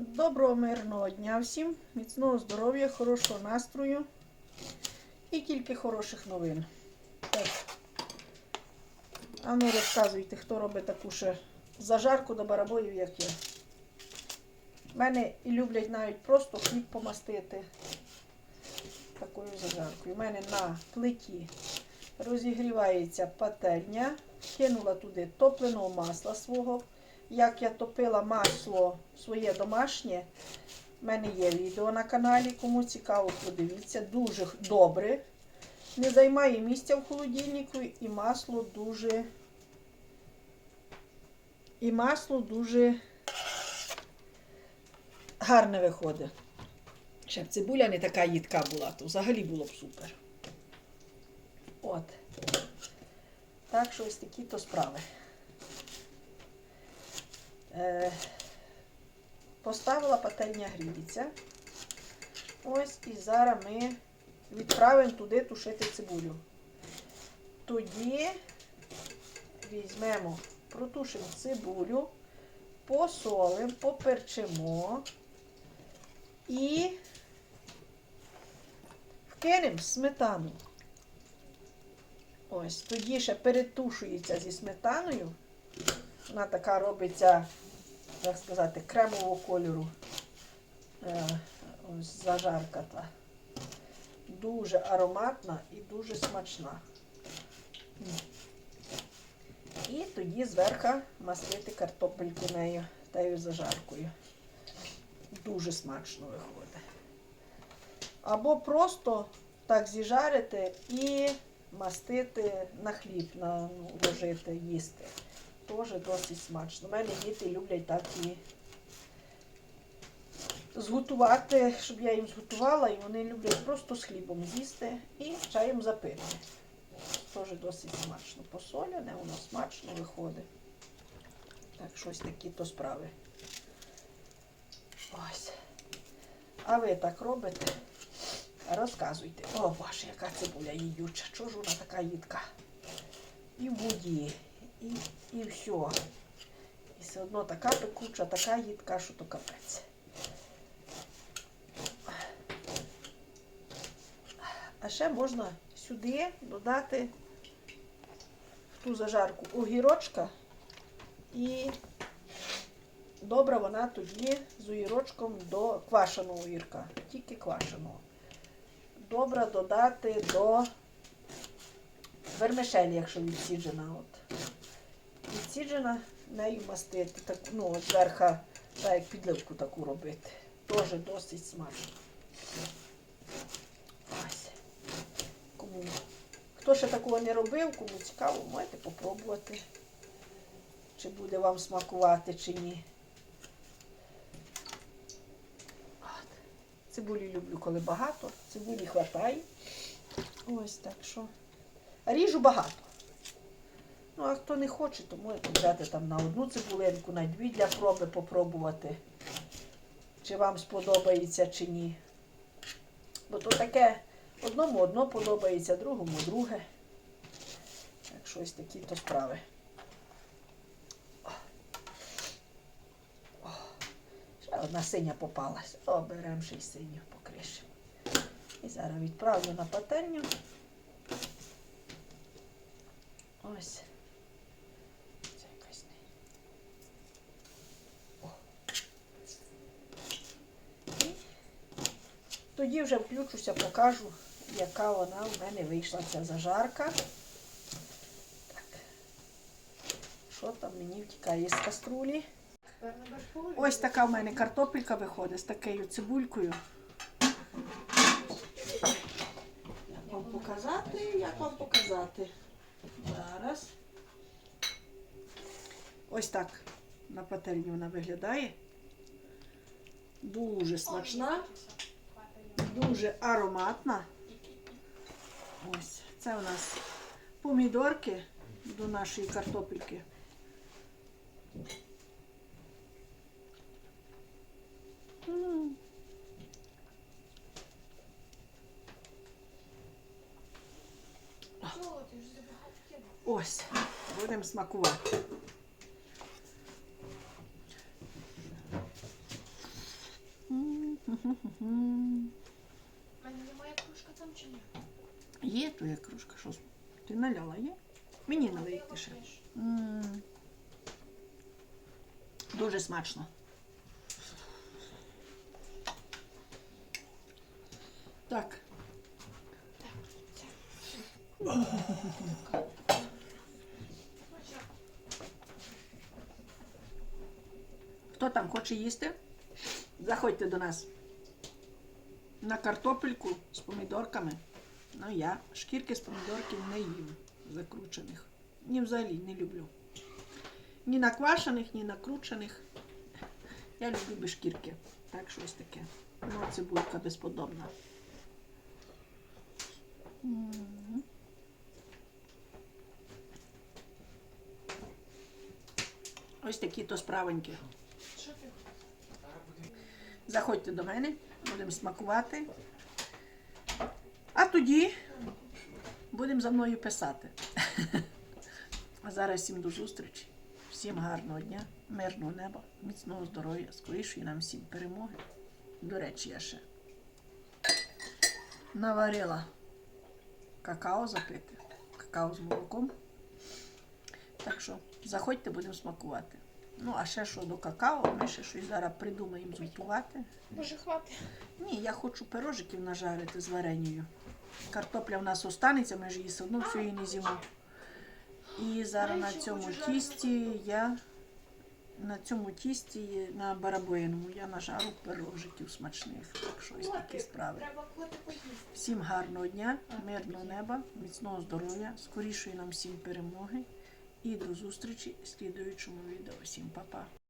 Доброго мирного дня всім, міцного здоров'я, хорошого настрою і тільки хороших новин. Так. А ну розказуйте, хто робить таку ще зажарку до барабоїв, як я. Мене і люблять навіть просто хліб помастити такою зажаркою. У мене на плиті розігрівається пательня, кинула туди топленого масла свого. Як я топила масло своє домашнє, в мене є відео на каналі, кому цікаво, подивіться. Дуже добре. Не займає місця в холодильнику і масло дуже. І масло дуже гарне виходить. Ще б цибуля не така їдка була, то взагалі було б супер. От. Так що ось такі то справи. Е, Поставила пательня гріється. Ось і зараз ми відправимо туди тушити цибулю. Тоді візьмемо, протушимо цибулю, посолимо, поперчимо і вкинемо сметану. Ось, тоді ще перетушується зі сметаною. Вона така робиться, як сказати, кремового кольору. Е, ось зажарка та. Дуже ароматна і дуже смачна. І тоді зверху маслити картопельку нею тією зажаркою. Дуже смачно виходить. Або просто так зіжарити і мастити на хліб, на, ну, ложити, їсти. Теж досить смачно. У мене діти люблять так і зготувати, щоб я їм зготувала, і вони люблять просто з хлібом з'їсти і чаєм запити. Теж досить смачно. Посоляне, воно смачно виходить. Так, щось такі то справи. Ось. А ви так робите? Розказуйте. О, боже, яка цибуля їдюча. Чого ж вона така їдка? І в і, і все. І все одно така пекуча, така їдка, що то капець. А ще можна сюди додати в ту зажарку огірочка і добра вона тоді з огірочком до квашеного огірка, тільки квашеного. Добре додати до вермишелі, якщо відсіджена. От. Відсіджена, нею мастити, так, ну, от зверха, так як підливку таку робити. Теж досить смачно. Кому. Хто ще такого не робив, кому цікаво, можете попробувати, чи буде вам смакувати, чи ні. Цибулі люблю, коли багато, цибулі хватає. Ось так що. Ріжу багато. Ну, а хто не хоче, то може взяти там на одну цибулинку, на дві для проби попробувати, чи вам сподобається, чи ні. Бо то таке одному одно подобається, другому друге. Так щось такі то справи. О. Ще одна синя попалась. О, беремо ще й синю покришимо. І зараз відправлю на пательню. Ось. Це якась не. О. І тоді вже включуся, покажу, яка вона в мене вийшла ця зажарка. Так. Що там мені втікає з каструлі? Ось така в мене картопелька виходить з такою цибулькою. Як вам показати? Як вам показати? Зараз. Ось так на пательні вона виглядає. Дуже смачна, дуже ароматна. Ось, це у нас помідорки до нашої картопельки. Ось, будемо смакувати. Хм-хм-хм. У мене немає кружка там чи ні? Є твоя кружка, що? Ти наляла, є? Мені налийте ще. Теж. М. Дуже смачно. Так, хто там хоче їсти? Заходьте до нас. На картопельку з помідорками. Ну, я шкірки з помідорків не їм закручених. Ні, взагалі не люблю. Ні наквашених, ні накручених. Я люблю без шкірки. Так, щось таке. Ну, цибулька безподобна. Ось такі то ти? Заходьте до мене, будемо смакувати. А тоді будемо за мною писати. А зараз всім до зустрічі, всім гарного дня, мирного неба, міцного здоров'я, скорішої нам всім перемоги. До речі, я ще наварила какао запити, какао з молоком. Так що заходьте, будемо смакувати. Ну, а ще що до какао, ми ще щось зараз придумаємо зготувати. Може, хватить? Ні, я хочу пирожиків нажарити з вареньою. Картопля в нас останеться, ми ж її все одно всю її не з'їмо. І зараз на цьому тісті я на цьому тісті на барабоїному я нажару пирожиків смачних. Так що ось такі справи. Всім гарного дня, мирного неба, міцного здоров'я, скорішої нам всім перемоги. І до зустрічі в слідуючому відео. Всім па-па.